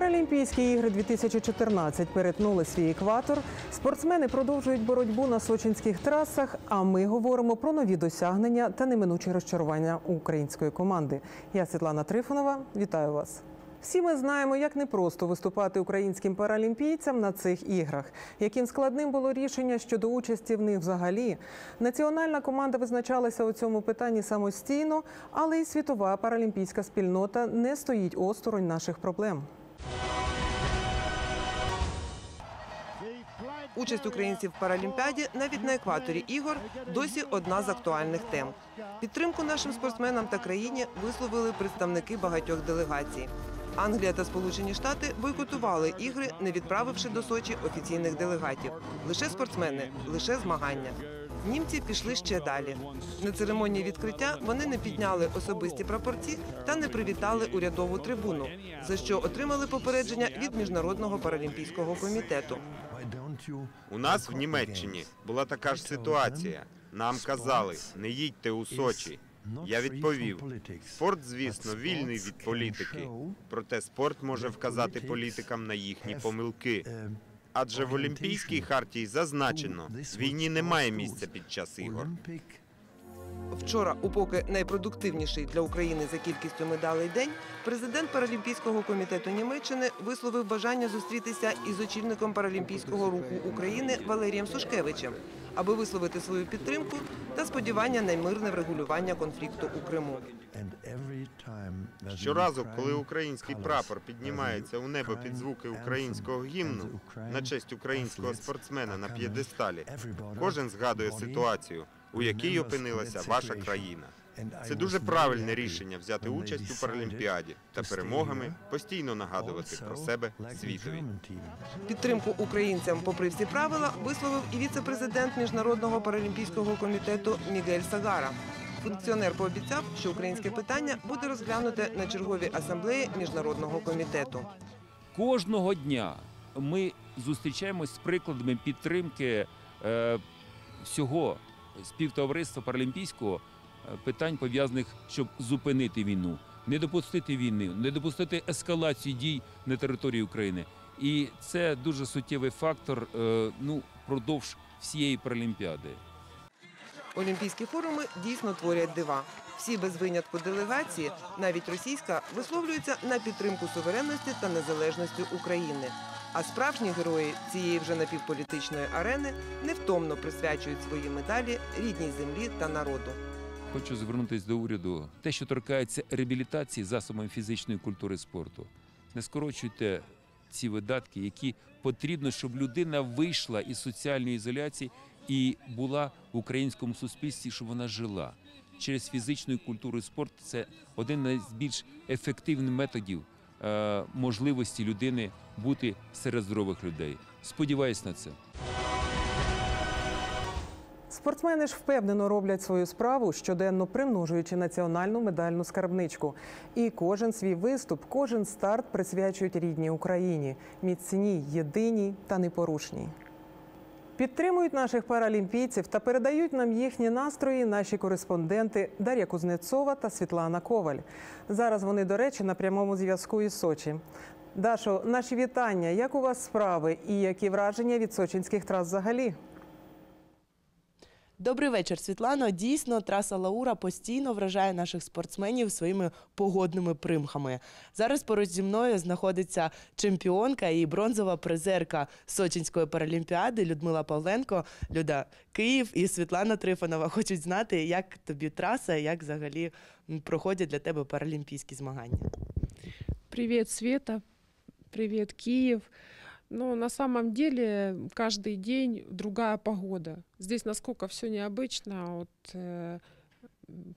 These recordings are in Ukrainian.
Паралімпійські ігри 2014 перетнули свій екватор. Спортсмени продовжують боротьбу на сочинських трасах. А ми говоримо про нові досягнення та неминучі розчарування української команди. Я Світлана Трифонова. Вітаю вас. Всі ми знаємо, як непросто виступати українським паралімпійцям на цих іграх. Яким складним було рішення щодо участі в них взагалі. Національна команда визначалася у цьому питанні самостійно, але й світова паралімпійська спільнота не стоїть осторонь наших проблем. Участь українців в Паралімпіаді навіть на екваторі ігор досі одна з актуальних тем. Підтримку нашим спортсменам та країні висловили представники багатьох делегацій. Англія та Сполучені Штати бойкотували ігри, не відправивши до Сочі офіційних делегатів. Лише спортсмени, лише змагання. Німці пішли ще далі. На церемонії відкриття вони не підняли особисті прапорці та не привітали урядову трибуну, за що отримали попередження від міжнародного паралімпійського комітету. У нас в Німеччині була така ж ситуація. Нам казали, не їдьте у Сочі. Я відповів: спорт, звісно, вільний від політики. Проте спорт може вказати політикам на їхні помилки. Адже в Олімпійській хартії зазначено, війні немає місця під час ігор. Вчора, у поки найпродуктивніший для України за кількістю медалей день, президент Паралімпійського комітету Німеччини висловив бажання зустрітися із очільником Паралімпійського руху України Валерієм Сушкевичем, аби висловити свою підтримку та сподівання на мирне врегулювання конфлікту у Криму. Щоразу, коли український прапор піднімається у небо під звуки українського гімну на честь українського спортсмена на п'єдесталі, кожен згадує ситуацію, у якій опинилася ваша країна. Це дуже правильне рішення взяти участь у Паралімпіаді та перемогами постійно нагадувати про себе світові. Підтримку українцям, попри всі правила, висловив і віце-президент міжнародного паралімпійського комітету Мігель Сагара. Функціонер пообіцяв, що українське питання буде розглянуте на черговій асамблеї міжнародного комітету. Кожного дня ми зустрічаємось з прикладами підтримки е, всього співтовариства паралімпійського е, питань пов'язаних, щоб зупинити війну, не допустити війни, не допустити ескалації дій на території України. І це дуже суттєвий фактор е, ну, впродовж всієї паралімпіади. Олімпійські форуми дійсно творять дива. Всі без винятку делегації, навіть російська, висловлюються на підтримку суверенності та незалежності України. А справжні герої цієї вже напівполітичної арени невтомно присвячують свої медалі рідній землі та народу. Хочу звернутися до уряду. Те, що торкається реабілітації засобами фізичної культури спорту, не скорочуйте ці видатки, які потрібно, щоб людина вийшла із соціальної ізоляції і була в українському суспільстві, щоб вона жила. Через фізичну культуру і спорт це один з найбільш ефективних методів е, можливості людини бути серед здорових людей. Сподіваюсь на це. Спортсмени ж впевнено роблять свою справу, щоденно примножуючи національну медальну скарбничку. І кожен свій виступ, кожен старт присвячують рідній Україні, міцній, єдиній та непорушній. Підтримують наших паралімпійців та передають нам їхні настрої наші кореспонденти Дар'я Кузнецова та Світлана Коваль. Зараз вони, до речі, на прямому зв'язку із Сочі. Дашо, наші вітання. Як у вас справи і які враження від сочинських трас взагалі? Добрий вечір, Світлано. Дійсно, траса Лаура постійно вражає наших спортсменів своїми погодними примхами. Зараз поруч зі мною знаходиться чемпіонка і бронзова призерка Сочинської паралімпіади Людмила Павленко, Люда Київ і Світлана Трифонова. Хочуть знати, як тобі траса, як взагалі проходять для тебе паралімпійські змагання. Привет, Света. Привет, Киев. Ну, на самом деле, каждый день другая погода. Здесь насколько все необычно. Вот, э,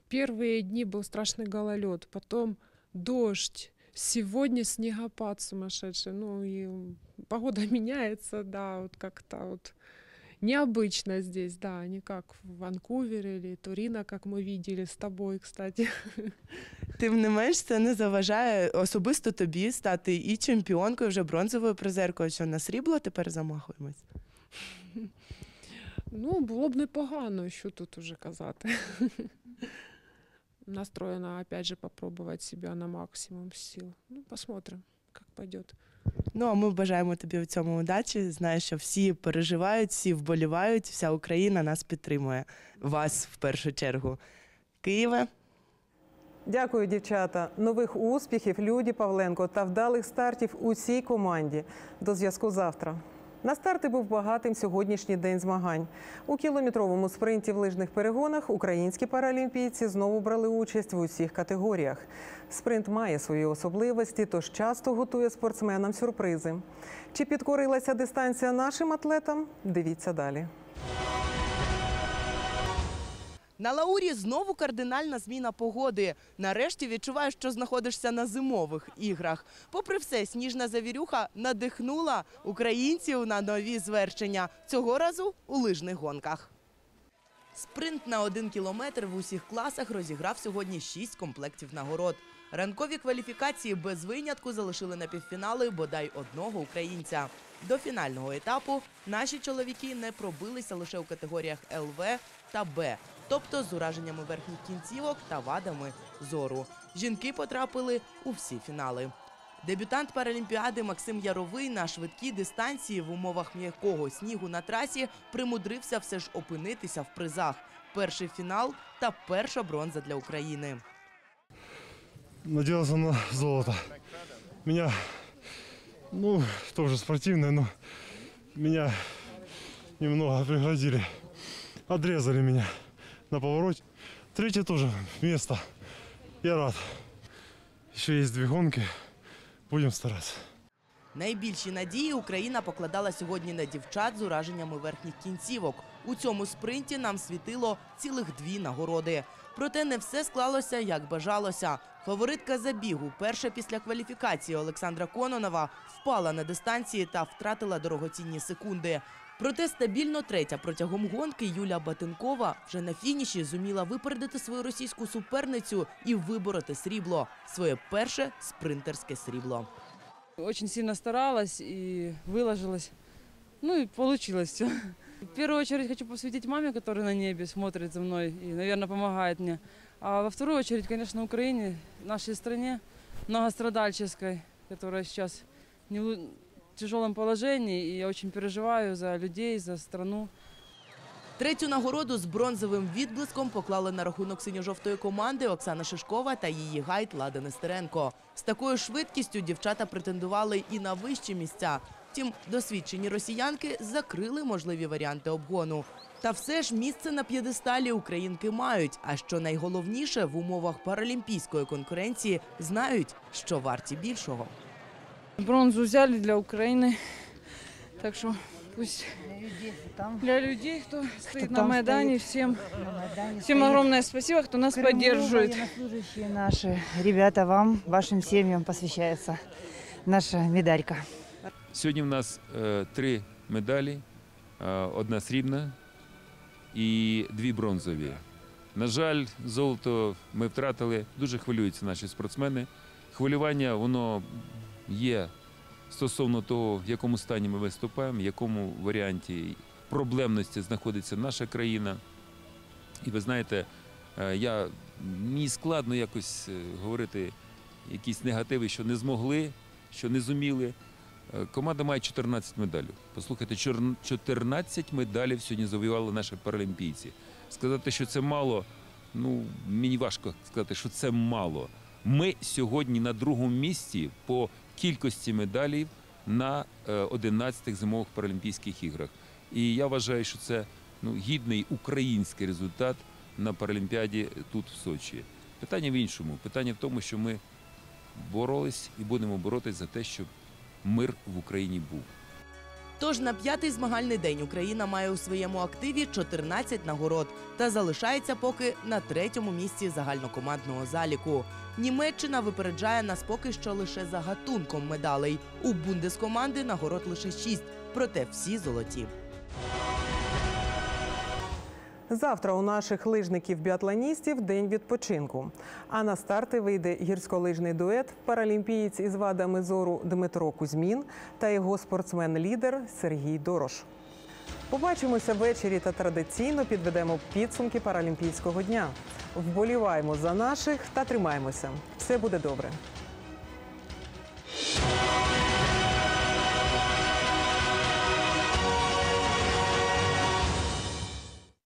первые дни был страшный гололед, потом дождь, сегодня снегопад сумасшедший. Ну, и погода меняется, да, вот как-то вот необычно здесь, да, не как в Ванкувере или Турино, как мы видели с тобой, кстати. Тим не менш, це не заважає особисто тобі стати і чемпіонкою, вже бронзовою призеркою. Що на срібло тепер замахуємось. Ну, було б непогано, що тут уже казати. Настроена, опять же, попробовать себя на максимум сил. Ну, посмотрим, как пойдет. Ну а ми бажаємо тобі в цьому удачі. Знаю, що всі переживають, всі вболівають, вся Україна нас підтримує. Вас в першу чергу. Києве. Дякую, дівчата. Нових успіхів Люді Павленко та вдалих стартів усій команді. До зв'язку завтра. На старти був багатим сьогоднішній день змагань. У кілометровому спринті в лижних перегонах українські паралімпійці знову брали участь в усіх категоріях. Спринт має свої особливості, тож часто готує спортсменам сюрпризи. Чи підкорилася дистанція нашим атлетам? Дивіться далі. На Лаурі знову кардинальна зміна погоди. Нарешті відчуваєш, що знаходишся на зимових іграх. Попри все, сніжна завірюха надихнула українців на нові звершення. Цього разу у лижних гонках. Спринт на один кілометр в усіх класах розіграв сьогодні шість комплектів нагород. Ранкові кваліфікації без винятку залишили на півфінали бодай одного українця. До фінального етапу наші чоловіки не пробилися лише у категоріях ЛВ та Б, тобто з ураженнями верхніх кінцівок та вадами зору. Жінки потрапили у всі фінали. Дебютант Паралімпіади Максим Яровий на швидкій дистанції в умовах м'якого снігу на трасі примудрився все ж опинитися в призах. Перший фінал та перша бронза для України. надеялся на золото. Меня, ну, тоже спортивное, но меня немного преградили. Отрезали меня на повороте. Третье тоже место. Я рад. Еще есть две гонки. Будем стараться. Найбільші надії Україна покладала сьогодні на дівчат з ураженнями верхніх кінцівок. У цьому спринті нам світило цілих дві нагороди. Проте не все склалося, як бажалося. Фаворитка забігу, перша після кваліфікації Олександра Кононова, впала на дистанції та втратила дорогоцінні секунди. Проте стабільно третя протягом гонки Юля Батенкова вже на фініші зуміла випередити свою російську суперницю і вибороти срібло своє перше спринтерське срібло. Очень сильно старалась и выложилась. Ну и получилось все. В первую очередь хочу посвятить маме, которая на небе смотрит за мной и, наверное, помогает мне. А во вторую очередь, конечно, Украине, нашей стране, многострадальческой, которая сейчас не тяжелом положении. И я очень переживаю за людей, за страну. Третю нагороду з бронзовим відблиском поклали на рахунок синьо-жовтої команди Оксана Шишкова та її гайд Лада Нестеренко. З такою швидкістю дівчата претендували і на вищі місця. Втім, досвідчені росіянки закрили можливі варіанти обгону. Та все ж місце на п'єдесталі українки мають. А що найголовніше в умовах паралімпійської конкуренції знають, що варті більшого. Бронзу взяли для Украины. Так что пусть для людей, кто стоит на там Майдане, всем, На Майдане всем стоит. огромное спасибо, кто нас В Крыму поддерживает. военнослужащие наши, ребята, вам, вашим семьям посвящается наша медалька. Сьогодні в нас е, три медалі: е, одна срібна і дві бронзові. На жаль, золото ми втратили. Дуже хвилюються наші спортсмени. Хвилювання воно є стосовно того, в якому стані ми виступаємо, в якому варіанті проблемності знаходиться наша країна. І ви знаєте, е, я, мені складно якось е, говорити якісь негативи, що не змогли, що не зуміли. Е, Команда має 14 медалей. Послухайте, чор- 14 медалів сьогодні завоювали наші паралімпійці. Сказати, що це мало, ну мені важко сказати, що це мало. Ми сьогодні на другому місці по кількості медалів на 11 зимових паралімпійських іграх. І я вважаю, що це ну, гідний український результат на Паралімпіаді тут, в Сочі. Питання в іншому. Питання в тому, що ми боролись і будемо боротись за те, щоб мир в Україні був. Тож на п'ятий змагальний день Україна має у своєму активі 14 нагород та залишається поки на третьому місці загальнокомандного заліку. Німеччина випереджає нас поки що лише за гатунком медалей. У бундескоманди нагород лише 6, проте всі золоті. Завтра у наших лижників-біатлоністів день відпочинку. А на старти вийде гірськолижний дует паралімпієць із вадами зору Дмитро Кузьмін та його спортсмен-лідер Сергій Дорош. Побачимося ввечері та традиційно підведемо підсумки паралімпійського дня. Вболіваємо за наших та тримаємося. Все буде добре.